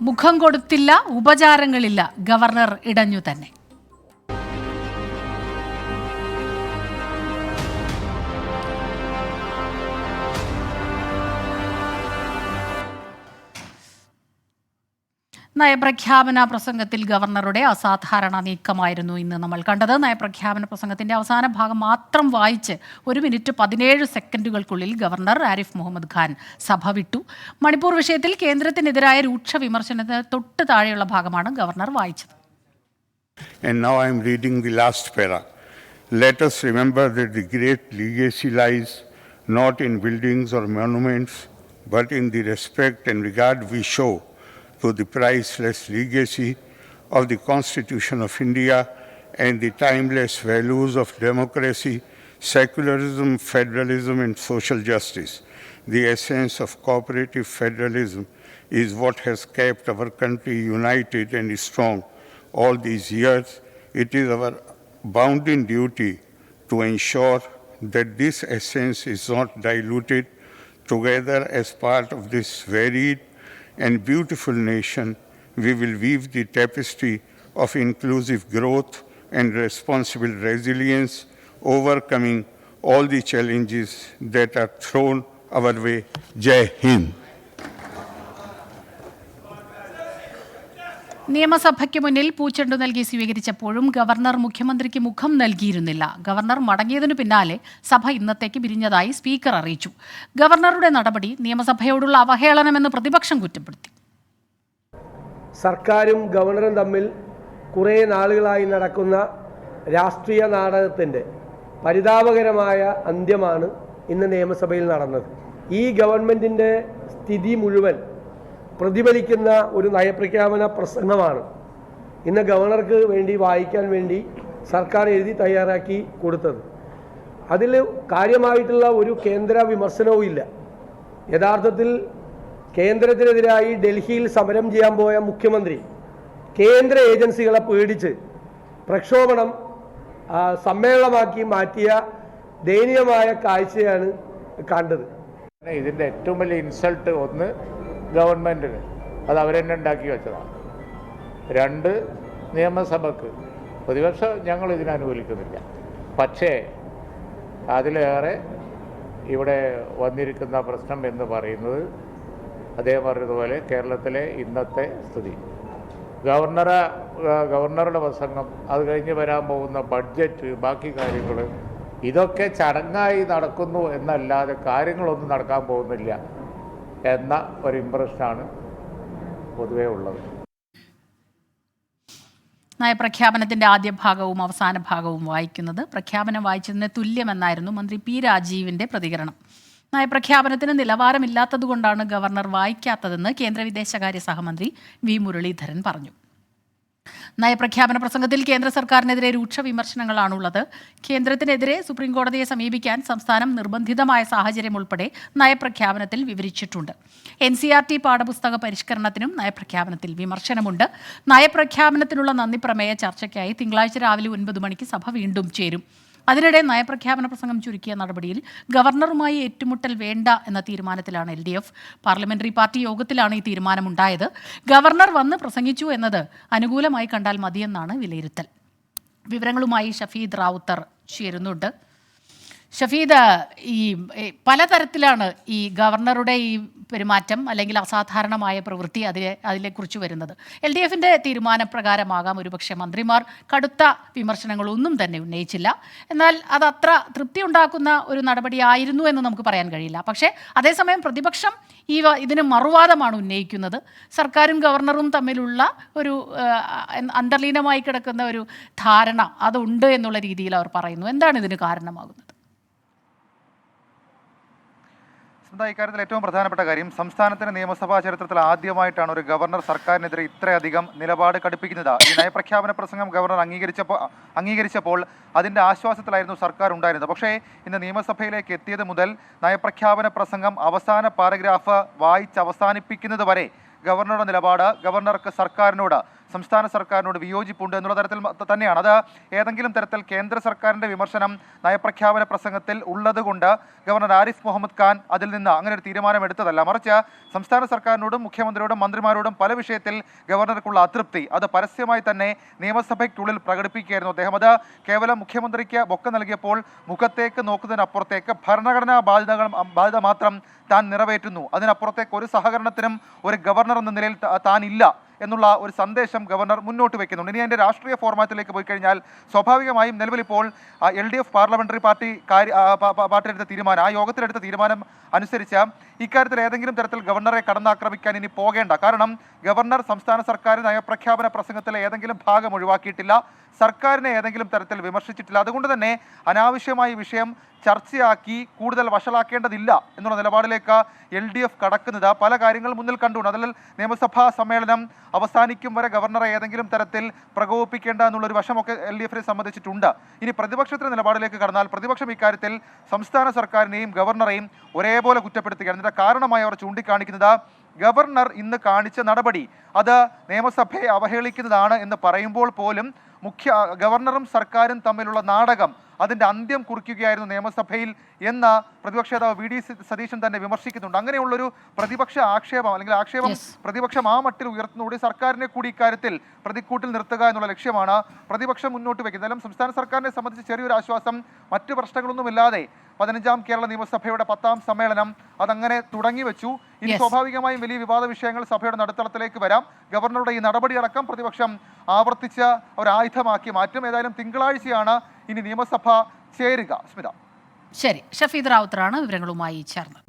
മുഖം കൊടുത്തില്ല ഉപചാരങ്ങളില്ല. ഗവർണർ ഇടഞ്ഞു തന്നെ. നയപ്രഖ്യാപന പ്രസംഗത്തിൽ ഗവർണറുടെ അസാധാരണ നീക്കമായിരുന്നു ഇന്ന് നമ്മൾ കണ്ടത്. നയപ്രഖ്യാപന പ്രസംഗത്തിന്റെ അവസാന ഭാഗം മാത്രം വായിച്ച് ഒരു മിനിറ്റ് പതിനേഴ് സെക്കൻഡുകൾക്കുള്ളിൽ ഗവർണർ ആരിഫ് മുഹമ്മദ് ഖാൻ സഭ വിട്ടു. മണിപ്പൂർ വിഷയത്തിൽ കേന്ദ്രത്തിനെതിരായ രൂക്ഷ വിമർശനത്തിന് തൊട്ട് താഴെയുള്ള ഭാഗമാണ് ഗവർണർ വായിച്ചത്. And now I am reading the last para. Let us remember that the great legacy lies not in buildings or monuments, but in the respect and regard we show to the priceless legacy of the Constitution of India and the timeless values of democracy, secularism, federalism, and social justice. The essence of cooperative federalism is what has kept our country united and strong all these years. It is our bounden duty to ensure that this essence is not diluted. Together, as part of this varied and beautiful nation, we will weave the tapestry of inclusive growth and responsible resilience, overcoming all the challenges that are thrown our way. Jai Hind. നിയമസഭയ്ക്ക് മുന്നിൽ പൂച്ചെണ്ടു നൽകി സ്വീകരിച്ചപ്പോഴും governor മുഖ്യമന്ത്രിക്ക് മുഖം നൽകിയിരുന്നില്ല. Governor മടങ്ങിയതിനു പിന്നാലെ സഭ ഇന്നത്തേക്ക് പിരിഞ്ഞതായി speaker അറിയിച്ചു. ഗവർണറുടെ നടപടി നിയമസഭയോടുള്ള അവഹേളനമെന്ന് പ്രതിപക്ഷം കുറ്റപ്പെടുത്തി. സർക്കാരും ഗവർണറും തമ്മിൽ കുറേ നാളുകളായി നടക്കുന്ന രാഷ്ട്രീയ നാടകത്തിന്റെ പരിതാപകരമായ അന്ത്യമാണ് ഇന്ന് നിയമസഭയിൽ നടന്നത്. ഈ ഗവൺമെന്റിന്റെ സ്ഥിതി മുഴുവൻ പ്രതിഫലിക്കുന്ന ഒരു നയപ്രഖ്യാപന പ്രസംഗമാണ്. ഇന്ന് ഗവർണർക്ക് വേണ്ടി വായിക്കാൻ വേണ്ടി സർക്കാർ എഴുതി തയ്യാറാക്കി കൊടുത്തത്. അതിൽ കാര്യമായിട്ടുള്ള ഒരു കേന്ദ്ര വിമർശനവും ഇല്ല. യഥാർത്ഥത്തിൽ കേന്ദ്രത്തിനെതിരായി ഡൽഹിയിൽ സമരം ചെയ്യാൻ പോയ മുഖ്യമന്ത്രി കേന്ദ്ര ഏജൻസികളെ പേടിച്ച് പ്രക്ഷോഭണം സമ്മേളനമാക്കി മാറ്റിയ ദയനീയമായ കാഴ്ചയാണ് കണ്ടത്. ഇതിന്റെ ഏറ്റവും വലിയ ഇൻസൾട്ട് ഒന്ന് ഗവൺമെന്റിന് അത് അവരെന്നെ ഉണ്ടാക്കി വെച്ചതാണ്. രണ്ട് നിയമസഭക്ക്. പ്രതിപക്ഷം ഞങ്ങൾ ഇതിനെ അനുകൂലിക്കുന്നില്ല. പക്ഷേ അതിലേറെ ഇവിടെ വന്നിരിക്കുന്ന പ്രശ്നം എന്ന് പറയുന്നത് അദ്ദേഹം പറഞ്ഞതുപോലെ കേരളത്തിലെ ഇന്നത്തെ സ്ഥിതി. ഗവർണറെ ഗവർണറുടെ പ്രസംഗം അത് കഴിഞ്ഞ് വരാൻ പോകുന്ന ബഡ്ജറ്റ് ബാക്കി കാര്യങ്ങൾ ഇതൊക്കെ ചടങ്ങായി നടക്കുന്നു എന്നല്ലാതെ കാര്യങ്ങളൊന്നും നടക്കാൻ പോകുന്നില്ല. എന്ന ഒരു ഇമ്പ്രഷനാണ് പൊതുവേ ഉള്ളത്. നയപ്രഖ്യാപനത്തിന്റെ ആദ്യ ഭാഗവും അവസാന ഭാഗവും വായിക്കുന്നത് പ്രഖ്യാപനം വായിച്ചതിന് തുല്യമെന്നായിരുന്നു മന്ത്രി പി രാജീവിന്റെ പ്രതികരണം. നയപ്രഖ്യാപനത്തിന് നിലവാരമില്ലാത്തതുകൊണ്ടാണ് ഗവർണർ വായിക്കാത്തതെന്ന് കേന്ദ്ര വിദേശകാര്യ സഹമന്ത്രി വി മുരളീധരൻ പറഞ്ഞു. നയപ്രഖ്യാപന പ്രസംഗത്തിൽ കേന്ദ്ര സർക്കാരിനെതിരെ രൂക്ഷ വിമർശനങ്ങളാണുള്ളത്. കേന്ദ്രത്തിനെതിരെ സുപ്രീംകോടതിയെ സമീപിക്കാൻ സംസ്ഥാനം നിർബന്ധിതമായ സാഹചര്യം ഉൾപ്പെടെ നയപ്രഖ്യാപനത്തിൽ വിവരിച്ചിട്ടുണ്ട്. എൻ സി ആർ ടി പാഠപുസ്തക പരിഷ്കരണത്തിനും നയപ്രഖ്യാപനത്തിൽ വിമർശനമുണ്ട്. നയപ്രഖ്യാപനത്തിനുള്ള നന്ദി പ്രമേയ ചർച്ചയ്ക്കായി തിങ്കളാഴ്ച രാവിലെ ഒൻപത് മണിക്ക് സഭ വീണ്ടും ചേരും. അതിനിടെ നയപ്രഖ്യാപന പ്രസംഗം ചുരുക്കിയ നടപടിയിൽ ഗവർണറുമായി ഏറ്റുമുട്ടൽ വേണ്ട എന്ന തീരുമാനത്തിലാണ് L D F. Parliamentary party യോഗത്തിലാണ് ഈ തീരുമാനമുണ്ടായത്. ഗവർണർ വന്ന് പ്രസംഗിച്ചു എന്നത് അനുകൂലമായി കണ്ടാൽ മതിയെന്നാണ് വിലയിരുത്തൽ. വിവരങ്ങളുമായി ഷഫീദ് റാവുത്തർ ചേരുന്നുണ്ട്. ഷഫീദ് ഈ പലതരത്തിലാണ് ഈ ഗവർണറുടെ ഈ പെരുമാറ്റം അല്ലെങ്കിൽ അസാധാരണമായ പ്രവൃത്തി അതിലെ അതിനെക്കുറിച്ച് വരുന്നത്. എൽ ഡി എഫിന്റെ തീരുമാനപ്രകാരമാകാം ഒരുപക്ഷെ മന്ത്രിമാർ കടുത്ത വിമർശനങ്ങളൊന്നും തന്നെ ഉന്നയിച്ചില്ല. എന്നാൽ അത് അത്ര തൃപ്തി ഉണ്ടാക്കുന്ന ഒരു നടപടിയായിരുന്നു എന്ന് നമുക്ക് പറയാൻ കഴിയില്ല. പക്ഷേ അതേസമയം പ്രതിപക്ഷം ഈ ഇതിന് മറുവാദമാണ് ഉന്നയിക്കുന്നത്. സർക്കാരും ഗവർണറും തമ്മിലുള്ള ഒരു അന്തർലീനമായി കിടക്കുന്ന ഒരു ധാരണ അതുണ്ട് എന്നുള്ള രീതിയിൽ അവർ പറയുന്നു. എന്താണ് ഇതിന് കാരണമാകുന്നത്? എന്താ ഇക്കാര്യത്തിൽ ഏറ്റവും പ്രധാനപ്പെട്ട കാര്യം സംസ്ഥാനത്തിന്റെ നിയമസഭാ ചരിത്രത്തിൽ ആദ്യമായിട്ടാണ് ഒരു ഗവർണർ സർക്കാരിനെതിരെ ഇത്രയധികം നിലപാട് കടുപ്പിക്കുന്നത്. ഈ നയപ്രഖ്യാപന പ്രസംഗം ഗവർണർ അംഗീകരിച്ചപ്പോൾ അംഗീകരിച്ചപ്പോൾ അതിന്റെ ആശ്വാസത്തിലായിരുന്നു സർക്കാർ ഉണ്ടായിരുന്നത്. പക്ഷേ ഇന്ന് നിയമസഭയിലേക്ക് എത്തിയത് മുതൽ നയപ്രഖ്യാപന പ്രസംഗം അവസാന പാരഗ്രാഫ് വായിച്ച് അവസാനിപ്പിക്കുന്നത് വരെ ഗവർണറുടെ നിലപാട് ഗവർണർക്ക് സർക്കാരിനോട് സംസ്ഥാന സർക്കാരിനോട് വിയോജിപ്പുണ്ട് എന്നുള്ള തരത്തിൽ തന്നെയാണ്. അത് ഏതെങ്കിലും തരത്തിൽ കേന്ദ്ര സർക്കാരിന്റെ വിമർശനം നയപ്രഖ്യാപന പ്രസംഗത്തിൽ ഉള്ളതുകൊണ്ട് ഗവർണർ ആരിഫ് മുഹമ്മദ് ഖാൻ അതിൽ നിന്ന് അങ്ങനെ ഒരു തീരുമാനം എടുത്തതല്ല. മറിച്ച് സംസ്ഥാന സർക്കാരിനോടും മുഖ്യമന്ത്രിയോടും മന്ത്രിമാരോടും പല വിഷയത്തിൽ ഗവർണർക്കുള്ള അതൃപ്തി അത് പരസ്യമായി തന്നെ നിയമസഭയ്ക്കുള്ളിൽ പ്രകടിപ്പിക്കുകയായിരുന്നു അദ്ദേഹം. അത് കേവലം മുഖ്യമന്ത്രിക്ക് ബൊക്ക നൽകിയപ്പോൾ മുഖത്തേക്ക് നോക്കുന്നതിനപ്പുറത്തേക്ക് ഭരണഘടനാ ബാധ്യതകൾ ബാധ്യത മാത്രം താൻ നിറവേറ്റുന്നു. അതിനപ്പുറത്തേക്ക് ഒരു സഹകരണത്തിനും ഒരു ഗവർണർ എന്ന നിലയിൽ താൻ ഇല്ല. എന്നുള്ള ഒരു സന്ദേശം ഗവർണർ മുന്നോട്ട് വെക്കുന്നുണ്ട്. ഇനി അതിന്റെ രാഷ്ട്രീയ ഫോർമാറ്റിലേക്ക് പോയി കഴിഞ്ഞാൽ സ്വാഭാവികമായും നിലവിലിപ്പോൾ L D F parliamentary party കാര്യ പാർട്ടിയെടുത്ത തീരുമാനം ആ യോഗത്തിലെടുത്ത തീരുമാനം അനുസരിച്ച് ഇക്കാര്യത്തിൽ ഏതെങ്കിലും തരത്തിൽ ഗവർണറെ കടന്നാക്രമിക്കാൻ ഇനി പോകേണ്ട. കാരണം ഗവർണർ സംസ്ഥാന സർക്കാർ നയപ്രഖ്യാപന പ്രസംഗത്തിലെ ഏതെങ്കിലും ഭാഗം ഒഴിവാക്കിയിട്ടില്ല. സർക്കാരിനെ ഏതെങ്കിലും തരത്തിൽ വിമർശിച്ചിട്ടില്ല. അതുകൊണ്ട് തന്നെ അനാവശ്യമായ വിഷയം ചർച്ചയാക്കി കൂടുതൽ വഷളാക്കേണ്ടതില്ല എന്നുള്ള നിലപാടിലേക്ക് എൽ ഡി എഫ് കടക്കുന്നത്. പല കാര്യങ്ങൾ മുന്നിൽ കണ്ടുകൊണ്ട് അതിൽ നിയമസഭാ സമ്മേളനം അവസാനിക്കും വരെ ഗവർണറെ ഏതെങ്കിലും തരത്തിൽ പ്രകോപിപ്പിക്കേണ്ട എന്നുള്ളൊരു വശമൊക്കെ എൽ ഡി എഫിനെ സംബന്ധിച്ചിട്ടുണ്ട്. ഇനി പ്രതിപക്ഷത്തിന്റെ നിലപാടിലേക്ക് കടന്നാൽ പ്രതിപക്ഷം ഇക്കാര്യത്തിൽ സംസ്ഥാന സർക്കാരിനെയും ഗവർണറെയും ഒരേപോലെ കുറ്റപ്പെടുത്തുകയാണ്. ഇതിന്റെ കാരണമായി അവർ ചൂണ്ടിക്കാണിക്കുന്നത് ഗവർണർ ഇന്ന് കാണിച്ച നടപടി. അത് നിയമസഭയെ അവഹേളിക്കുന്നതാണ് എന്ന് പറയുമ്പോൾ പോലും മുഖ്യ ഗവർണറും സർക്കാരും തമ്മിലുള്ള നാടകം അതിന്റെ അന്ത്യം കുറിക്കുകയായിരുന്നു നിയമസഭയിൽ എന്ന പ്രതിപക്ഷ നേതാവ് വി ഡി സതീശൻ തന്നെ വിമർശിക്കുന്നുണ്ട്. അങ്ങനെയുള്ളൊരു പ്രതിപക്ഷ ആക്ഷേപം അല്ലെങ്കിൽ ആക്ഷേപം പ്രതിപക്ഷം ആ മട്ടിൽ ഉയർത്തുന്നതോടെ സർക്കാരിനെ കൂടി ഇക്കാര്യത്തിൽ പ്രതിക്കൂട്ടിൽ നിർത്തുക എന്നുള്ള ലക്ഷ്യമാണ് പ്രതിപക്ഷം മുന്നോട്ട് വയ്ക്കുന്നത് എന്തായാലും സംസ്ഥാന സർക്കാരിനെ സംബന്ധിച്ച് ചെറിയൊരു ആശ്വാസം മറ്റു പ്രശ്നങ്ങളൊന്നുമില്ലാതെ പതിനഞ്ചാം കേരള നിയമസഭയുടെ പത്താം സമ്മേളനം അതങ്ങനെ തുടങ്ങി വെച്ചു. ഇനി സ്വാഭാവികമായും വലിയ വിവാദ വിഷയങ്ങൾ സഭയുടെ നടുത്തളത്തിലേക്ക് വരാം. ഗവർണറുടെ ഈ നടപടിയടക്കം പ്രതിപക്ഷം ആവർത്തിച്ച ഒരു ആയുധമാക്കി മാറ്റും ഏതായാലും തിങ്കളാഴ്ചയാണ് ഇനി നിയമസഭ ചേരുക. സ്മിത. ശരി ഷഫീദ് റാവുത്തറാണ് വിവരങ്ങളുമായി ചേർന്നത്.